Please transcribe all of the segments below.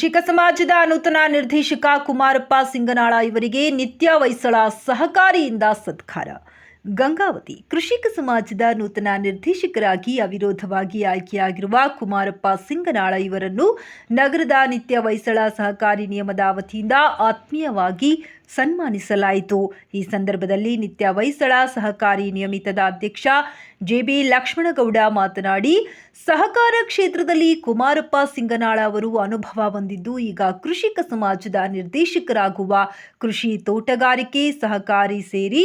ಕೃಷಿಕ ಸಮಾಜದ ನೂತನ ನಿರ್ದೇಶಕ ಕುಮಾರಪ್ಪ ಸಿಂಗನಾಳ ಇವರಿಗೆ ನಿತ್ಯ ವೈಸಳ ಸಹಕಾರಿಯಿಂದ ಸತ್ಕಾರ. ಗಂಗಾವತಿ ಕೃಷಿಕ ಸಮಾಜದ ನೂತನ ನಿರ್ದೇಶಕರಾಗಿ ಅವಿರೋಧವಾಗಿ ಆಯ್ಕೆಯಾಗಿರುವ ಕುಮಾರಪ್ಪ ಸಿಂಗನಾಳ ಇವರನ್ನು ನಗರದ ನಿತ್ಯ ವೈಸಳ ಸಹಕಾರಿ ನಿಯಮದ ವತಿಯಿಂದ ಆತ್ಮೀಯವಾಗಿ ಸನ್ಮಾನಿಸಲಾಯಿತು. ಈ ಸಂದರ್ಭದಲ್ಲಿ ನಿತ್ಯ ವೈಸಳ ಸಹಕಾರಿ ನಿಯಮಿತದ ಅಧ್ಯಕ್ಷ ಜೆಬಿ ಲಕ್ಷ್ಮಣಗೌಡ ಮಾತನಾಡಿ, ಸಹಕಾರ ಕ್ಷೇತ್ರದಲ್ಲಿ ಕುಮಾರಪ್ಪ ಸಿಂಗನಾಳ ಅವರು ಅನುಭವ ಹೊಂದಿದ್ದು, ಈಗ ಕೃಷಿಕ ಸಮಾಜದ ನಿರ್ದೇಶಕರಾಗುವ ಕೃಷಿ ತೋಟಗಾರಿಕೆ ಸಹಕಾರಿ ಸೇರಿ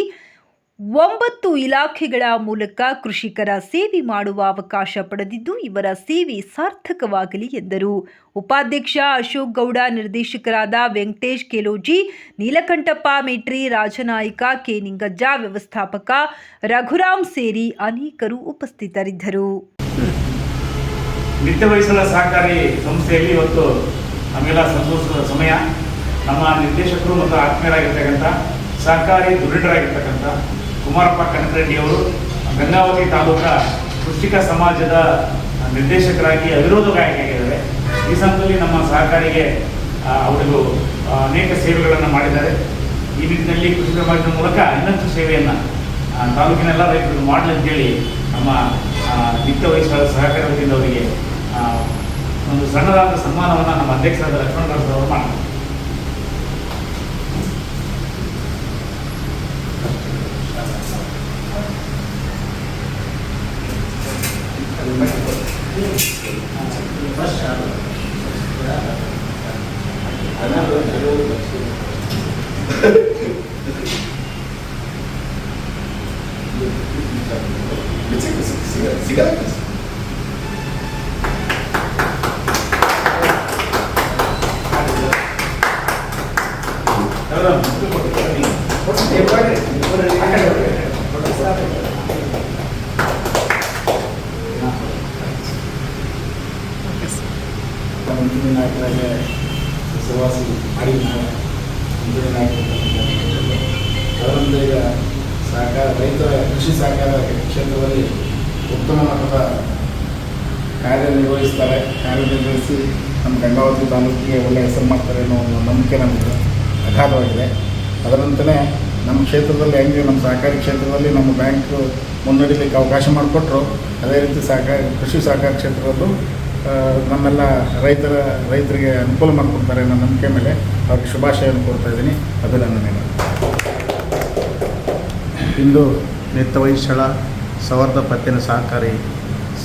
ಒಂಬತ್ತು ಇಲಾಖೆಗಳ ಮೂಲಕ ಕೃಷಿಕರ ಸೇವೆ ಮಾಡುವ ಅವಕಾಶ ಪಡೆದಿದ್ದು, ಇವರ ಸೇವೆ ಸಾರ್ಥಕವಾಗಲಿ ಎಂದರು. ಉಪಾಧ್ಯಕ್ಷ ಅಶೋಕ್ ಗೌಡ, ನಿರ್ದೇಶಕರಾದ ವೆಂಕಟೇಶ್ ಕೆಲೋಜಿ, ನೀಲಕಂಠಪ್ಪ ಮೇಟ್ರಿ, ರಾಜನಾಯಕ ಕೆ. ನಿಂಗಜ್ಜ, ವ್ಯವಸ್ಥಾಪಕ ರಘುರಾಮ್ ಸೇರಿ ಅನೇಕರು ಉಪಸ್ಥಿತರಿದ್ದರು. ಸಮಯ. ನಮ್ಮ ನಿರ್ದೇಶಕರು ಮತ್ತು ಆತ್ಮೀಯರಾಗಿರ್ತಕ್ಕಂಥ, ಸಹಕಾರಿ ದುರಿಡರಾಗಿರ್ತಕ್ಕಂಥ ಕುಮಾರಪ್ಪ ಕನಕರೆಡ್ಡಿ ಅವರು ಗಂಗಾವತಿ ತಾಲೂಕ ಕೃಷಿಕ ಸಮಾಜದ ನಿರ್ದೇಶಕರಾಗಿ ಅವಿರೋಧವಾಗಿ ಆಗಿದ್ದಾರೆ ಈ ಸಂದರ್ಭದಲ್ಲಿ ನಮ್ಮ ಸಹಕಾರಿಗೆ ಅವರಿಗೂ ಅನೇಕ ಸೇವೆಗಳನ್ನು ಮಾಡಿದ್ದಾರೆ. ಈ ನಿಟ್ಟಿನಲ್ಲಿ ಕೃಷಿ ಸಮಾಜದ ಮೂಲಕ ಇನ್ನಷ್ಟು ಸೇವೆಯನ್ನು ತಾಲೂಕಿನೆಲ್ಲ ರೈತರು ಮಾಡಲಿ ಅಂತೇಳಿ ನಮ್ಮ ನಿತ್ಯ ವಯಸ್ಸಾದ ಸಹಕಾರ ವತಿಯಿಂದ ಅವರಿಗೆ ಒಂದು ಸಣ್ಣದಾದ ಸನ್ಮಾನವನ್ನು ನಮ್ಮ ಅಧ್ಯಕ್ಷರಾದ 別にすがないです。No, no, no. What's ಮುಂದಿನ ನಾಯಕರಾಗ ಹೆಸರುವಾಸಿ ಮಾಡಿ ಅದರಿಂದ ಈಗ ಸಹಕಾರ, ರೈತರ ಕೃಷಿ ಸಹಕಾರ ಕ್ಷೇತ್ರದಲ್ಲಿ ಉತ್ತಮ ಮಟ್ಟದ ಕಾರ್ಯನಿರ್ವಹಿಸ್ತಾರೆ ಕಾರ್ಯನಿರ್ವಹಿಸಿ ನಮ್ಮ ಗಂಗಾವತಿ ತಾಲೂಕಿಗೆ ಒಳ್ಳೆಯ ಹೆಸರು ಮಾಡ್ತಾರೆ ಅನ್ನೋ ಒಂದು ನಂಬಿಕೆ ನಮಗೆ ಅಗಾಧವಾಗಿದೆ. ಅದರಂತೆಯೇ ನಮ್ಮ ಕ್ಷೇತ್ರದಲ್ಲಿ ಹೆಂಗೆ ನಮ್ಮ ಸಹಕಾರಿ ಕ್ಷೇತ್ರದಲ್ಲಿ ನಮ್ಮ ಬ್ಯಾಂಕ್ ಮುನ್ನಡೀಲಿಕ್ಕೆ ಅವಕಾಶ ಮಾಡಿಕೊಟ್ರು, ಅದೇ ರೀತಿ ಸಹಕಾರಿ, ಕೃಷಿ ಸಹಕಾರ ಕ್ಷೇತ್ರದಲ್ಲೂ ನಮ್ಮೆಲ್ಲ ರೈತರ, ರೈತರಿಗೆ ಅನುಕೂಲ ಮಾಡಿಕೊಡ್ತಾರೆ ಅನ್ನೋ ನಂಬಿಕೆ ಮೇಲೆ ಅವ್ರಿಗೆ ಶುಭಾಶಯವನ್ನು ಕೊಡ್ತಾ ಇದ್ದೀನಿ. ಅಭಿನಂದನೆಗಳು. ಇಂದು ನಿತ್ಯ ವೈಶಳ ಸೌಹಾರ್ದ ಪತ್ತಿನ ಸಹಕಾರಿ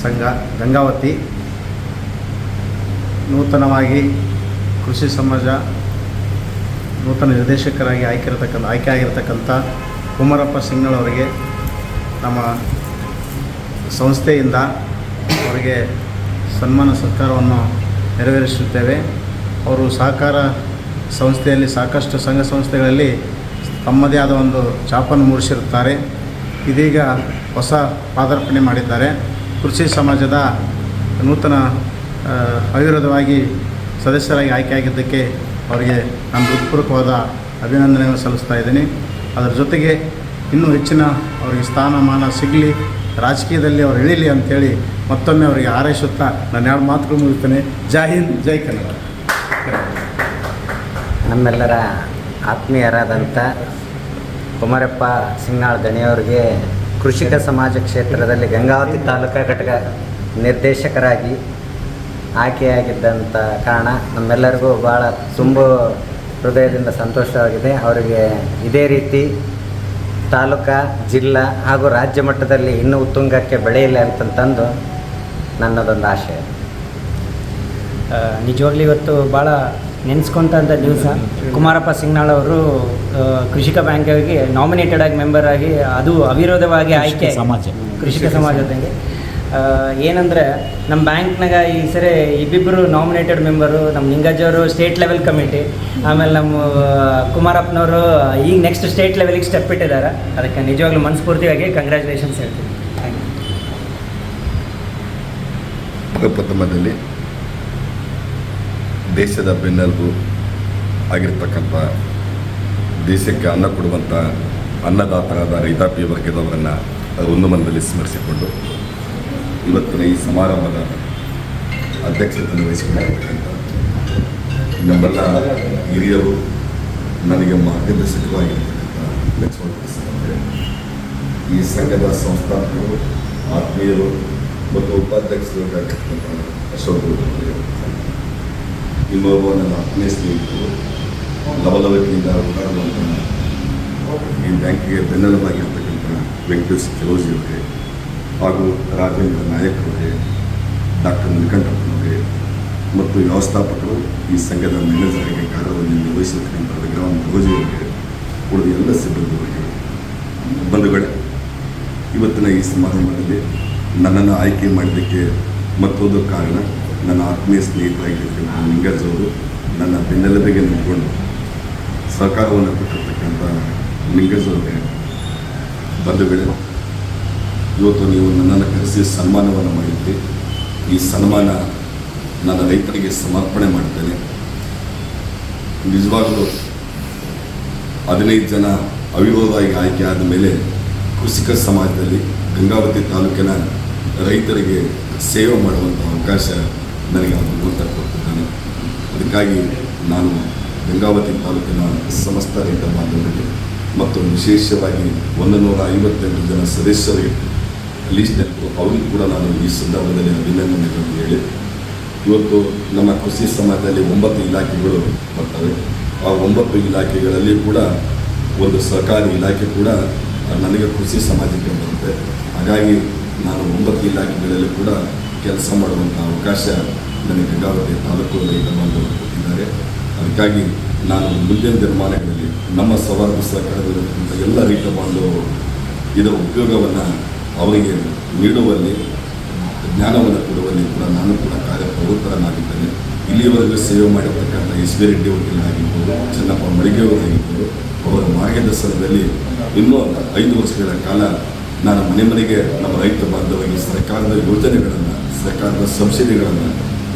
ಸಂಘ ಗಂಗಾವತಿ ನೂತನವಾಗಿ ಕೃಷಿ ಸಮಾಜ ನೂತನ ನಿರ್ದೇಶಕರಾಗಿ ಆಯ್ಕಿರತಕ್ಕಂಥ ಆಯ್ಕೆ ಆಗಿರತಕ್ಕಂಥ ಕುಮಾರಪ್ಪ ಸಿಂಗ್ನಳ್ ಅವರಿಗೆ ನಮ್ಮ ಸಂಸ್ಥೆಯಿಂದ ಅವರಿಗೆ ಸನ್ಮಾನ ಸತ್ಕಾರವನ್ನು ನೆರವೇರಿಸುತ್ತೇವೆ. ಅವರು ಸಹಕಾರ ಸಂಸ್ಥೆಯಲ್ಲಿ, ಸಾಕಷ್ಟು ಸಂಘ ಸಂಸ್ಥೆಗಳಲ್ಲಿ ತಮ್ಮದೇ ಆದ ಒಂದು ಛಾಪನ್ನು ಮೂಡಿಸಿರುತ್ತಾರೆ. ಇದೀಗ ಹೊಸ ಪಾದಾರ್ಪಣೆ ಮಾಡಿದ್ದಾರೆ. ಕೃಷಿ ಸಮಾಜದ ನೂತನ ಅವಿರೋಧವಾಗಿ ಸದಸ್ಯರಾಗಿ ಆಯ್ಕೆಯಾಗಿದ್ದಕ್ಕೆ ಅವರಿಗೆ ನಾನು ಹೃತ್ಪೂರ್ವಕವಾದ ಅಭಿನಂದನೆಯನ್ನು ಸಲ್ಲಿಸ್ತಾ ಇದ್ದೀನಿ. ಅದರ ಜೊತೆಗೆ ಇನ್ನೂ ಹೆಚ್ಚಿನ ಅವರಿಗೆ ಸ್ಥಾನಮಾನ ಸಿಗಲಿ, ರಾಜಕೀಯದಲ್ಲಿ ಅವರು ಇಳೀಲಿ ಅಂಥೇಳಿ ಮತ್ತೊಮ್ಮೆ ಅವರಿಗೆ ಹಾರೈಸುತ್ತಾ ನಾನು ಎರಡು ಮಾತುಗಳು ಮುಗಿಸ್ತೇನೆ. ಜೈ ಹಿಂದ್, ಜೈ ಕನ್ನಡ. ನಮ್ಮೆಲ್ಲರ ಆತ್ಮೀಯರಾದಂಥ ಕುಮಾರಪ್ಪ ಸಿಂಗಾಳ್ ದಣಿಯವರಿಗೆ ಕೃಷಿಕ ಸಮಾಜ ಕ್ಷೇತ್ರದಲ್ಲಿ ಗಂಗಾವತಿ ತಾಲೂಕಾ ಘಟಕ ನಿರ್ದೇಶಕರಾಗಿ ಆಯ್ಕೆಯಾಗಿದ್ದಂಥ ಕಾರಣ ನಮ್ಮೆಲ್ಲರಿಗೂ ಭಾಳ ತುಂಬ ಹೃದಯದಿಂದ ಸಂತೋಷವಾಗಿದೆ. ಅವರಿಗೆ ಇದೇ ರೀತಿ ತಾಲೂಕಾ, ಜಿಲ್ಲಾ ಹಾಗೂ ರಾಜ್ಯ ಮಟ್ಟದಲ್ಲಿ ಇನ್ನೂ ಉತ್ತುಂಗಕ್ಕೆ ಬೆಳೆಯಲಿ ಅಂತಂತಂದು ನನ್ನದೊಂದು ಆಶಯ ನಿಜವಾಗ್ಲೂ ಇವತ್ತು ಭಾಳ ನೆನೆಸ್ಕೊಂತಂಥ ದಿವಸ ಕುಮಾರಪ್ಪ ಸಿಂಗ್ನಾಳ್ ಅವರು ಕೃಷಿಕ ಕೃಷಿಕ ಬ್ಯಾಂಕಿಗೆ ನಾಮಿನೇಟೆಡ್ ಆಗಿ ಮೆಂಬರ್ ಆಗಿ ಅದು ಅವಿರೋಧವಾಗಿ ಆಯ್ಕೆ. ಸಮಾಜ. ಕೃಷಿಕ ಸಮಾಜದಂಗೆ ಏನಂದರೆ ನಮ್ಮ ಬ್ಯಾಂಕ್ನಾಗ ಈ ಸರಿ ಇಬ್ಬಿಬ್ಬರು ನಾಮಿನೇಟೆಡ್ ಮೆಂಬರು ನಮ್ಮ ನಿಂಗಜ್ಜವರು ಸ್ಟೇಟ್ ಲೆವೆಲ್ ಕಮಿಟಿ ಆಮೇಲೆ ನಮ್ಮ ಕುಮಾರಪ್ಪನವರು ಈಗ ನೆಕ್ಸ್ಟ್ ಸ್ಟೇಟ್ ಲೆವೆಲಿಗೆ ಸ್ಟೆಪ್ ಇಟ್ಟಿದ್ದಾರೆ. ಅದಕ್ಕೆ ನಿಜವಾಗ್ಲೂ ಮನಸ್ಫೂರ್ತಿಯಾಗಿ ಕಂಗ್ರ್ಯಾಚುಲೇಷನ್ಸ್ ಹೇಳ್ತೀನಿ. ಥ್ಯಾಂಕ್ ಯು ಪ್ರಥಮದಲ್ಲಿ ದೇಶದ ಬೆನ್ನೆಲುಬು ಆಗಿರ್ತಕ್ಕಂಥ ದೇಶಕ್ಕೆ ಅನ್ನ ಕೊಡುವಂಥ ಅನ್ನದಾತರಾದ ರೈತಾಪಿ ವರ್ಗದವರನ್ನು ಒಂದು ಮನದಲ್ಲಿ ಸ್ಮರಿಸಿಕೊಂಡು ಇವತ್ತಿನ ಈ ಸಮಾರಂಭದ ಅಧ್ಯಕ್ಷತೆಯನ್ನು ವಹಿಸಿಕೊಂಡಿರ್ತಕ್ಕಂಥ ನಮ್ಮೆಲ್ಲ ಹಿರಿಯರು, ನನಗೆ ಮಾರ್ಗದರ್ಶಕವಾಗಿರ್ತಕ್ಕಂಥ ಲಕ್ಷ್ಮಣ ಈ ಸಂಘದ ಸಂಸ್ಥಾಪಕರು, ಆತ್ಮೀಯರು ಮತ್ತು ಉಪಾಧ್ಯಕ್ಷರಾಗಿರ್ತಕ್ಕಂಥ ಅಶೋಕ್ ಇನ್ನೊಬ್ಬ ನನ್ನ ಆತ್ಮೀಯ ಸ್ನೇಹಿತರು ಲವಲವಿಕೆಯಿಂದ ಓಡಾಡುವಂತಹ ಈ ಬ್ಯಾಂಕಿಗೆ ಬೆನ್ನೆಲುಬಾಗಿರ್ತಕ್ಕಂಥ ವೆಂಕಟೇಶ್ ಕೆಲೋಜಿ ಅವರಿಗೆ ಹಾಗೂ ರಾಜೇಂದ್ರ ನಾಯಕ್ ಅವರಿಗೆ ಡಾಕ್ಟರ್ ನೀಲಕಂಠಪ್ಪನವರಿಗೆ ಮತ್ತು ವ್ಯವಸ್ಥಾಪಕರು ಈ ಸಂಘದ ಮ್ಯಾನೇಜರ್ಗೆ ಕಾರ್ಯವನ್ನು ನಿರ್ವಹಿಸಿರ್ತಕ್ಕಂಥ ವಿಗ್ರಹ ಭೋಜಿ ಅವರಿಗೆ ಉಳಿದ ಎಲ್ಲ ಸಿಬ್ಬಂದಿಗಳಿಗೆ ಬಂಧುಗಳೇ ಇವತ್ತಿನ ಈ ಸಮಾರಂಭದಲ್ಲಿ ನನ್ನನ್ನು ಆಯ್ಕೆ ಮಾಡಲಿಕ್ಕೆ ಮತ್ತೊಂದು ಕಾರಣ ನನ್ನ ಆತ್ಮೀಯ ಸ್ನೇಹಿತರಾಗಿರ್ತಕ್ಕಂಥ ನಿಂಗಜ್ ಅವರು ನನ್ನ ಬೆನ್ನೆಲುಬಿಗೆ ನಿಂತ್ಕೊಂಡು ಸಹಕಾರವನ್ನು ಕೊಟ್ಟಿರ್ತಕ್ಕಂಥ ನಿಂಗಜ್ ಅವರಿಗೆ ಬಂಧುಗಳೇ ಇವತ್ತು ನೀವು ನನ್ನನ್ನು ಕರೆಸಿ ಸನ್ಮಾನವನ್ನು ಮಾಡಿದ್ರಿ ಈ ಸನ್ಮಾನ ನನ್ನ ರೈತರಿಗೆ ಸಮರ್ಪಣೆ ಮಾಡ್ತೇನೆ. ನಿಜವಾಗಲೂ ಹದಿನೈದು ಜನ ಅವಿರೋಧವಾಗಿ ಆಯ್ಕೆ ಆದ ಮೇಲೆ ಕೃಷಿಕ ಸಮಾಜದಲ್ಲಿ ಗಂಗಾವತಿ ತಾಲೂಕಿನ ರೈತರಿಗೆ ಸೇವೆ ಮಾಡುವಂಥ ಅವಕಾಶ ನನಗೆ ಆ ಭಗವಂತ ಕೊಟ್ಟಿದ್ದಾನೆ. ಅದಕ್ಕಾಗಿ ನಾನು ಗಂಗಾವತಿ ತಾಲೂಕಿನ ಸಮಸ್ತ ರೈತ ಬಾಂಧವರಿಗೆ ಮತ್ತು ವಿಶೇಷವಾಗಿ ಒಂದು ನೂರ ಐವತ್ತೆಂಟು ಜನ ಸದಸ್ಯರಿಗೆ ಲೀಸ್ಟ್ ನೆನಪು. ಅವರಿಗೂ ಕೂಡ ನಾನು ಈ ಸಂದರ್ಭದಲ್ಲಿ ಅಭಿನಂದನೆಗಳನ್ನು ಹೇಳಿ, ಇವತ್ತು ನಮ್ಮ ಕೃಷಿ ಸಮಾಜದಲ್ಲಿ ಒಂಬತ್ತು ಇಲಾಖೆಗಳು ಬರ್ತವೆ. ಆ ಒಂಬತ್ತು ಇಲಾಖೆಗಳಲ್ಲಿ ಕೂಡ ಒಂದು ಸರ್ಕಾರಿ ಇಲಾಖೆ ಕೂಡ ನನಗೆ ಕೃಷಿ ಸಮಾಜಕ್ಕೆ ಬರುತ್ತೆ. ಹಾಗಾಗಿ ನಾನು ಒಂಬತ್ತು ಇಲಾಖೆಗಳಲ್ಲಿ ಕೂಡ ಕೆಲಸ ಮಾಡುವಂಥ ಅವಕಾಶ ನನಗೆ ಗಂಗಾವತಿ ತಾಲೂಕು ರೈತ ಬಾಂಧವರು ಕೊಟ್ಟಿದ್ದಾರೆ. ಅದಕ್ಕಾಗಿ ನಾನು ಮುಂದಿನ ದಿನಮಾನಗಳಲ್ಲಿ ನಮ್ಮ ಸವಾಲು ಸರ್ಕಾರದಲ್ಲಿರುವಂಥ ಎಲ್ಲ ರೈತ ಬಾಂಧವರು ಇದರ ಉಪಯೋಗವನ್ನು ಅವರಿಗೆ ನೀಡುವಲ್ಲಿ, ಜ್ಞಾನವನ್ನು ಕೊಡುವಲ್ಲಿ ಕೂಡ ನಾನು ಕೂಡ ಕಾರ್ಯಪ್ರವೃತ್ತರನ್ನಾಗಿದ್ದೇನೆ. ಇಲ್ಲಿಯವರೆಗೂ ಸೇವೆ ಮಾಡಿರ್ತಕ್ಕಂಥ ಎಸ್ ಬಿ ರೆಡ್ಡಿ ವಕೀಲರಾಗಿರ್ಬೋದು, ಚೆನ್ನಪ್ಪ ಮಳಿಗೆಯವರಾಗಿರ್ಬೋದು ಅವರ ಮಾರ್ಗದರ್ಶನದಲ್ಲಿ ಇನ್ನೂ ಐದು ವರ್ಷಗಳ ಕಾಲ ನಾನು ಮನೆ ಮನೆಗೆ ನಮ್ಮ ರೈತ ಬಾಂಧವರಿಗೆ ಸರ್ಕಾರದ ಯೋಜನೆಗಳನ್ನು, ಸರ್ಕಾರದ ಸಬ್ಸಿಡಿಗಳನ್ನು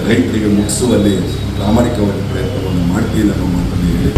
ರೈತರಿಗೆ ಮುಗಿಸುವಲ್ಲಿ ಪ್ರಾಮಾಣಿಕವಾಗಿ ಪ್ರಯತ್ನವನ್ನು ಮಾಡ್ತೀನಿ ಅನ್ನೋ ಮಾತನ್ನು ಹೇಳಿ.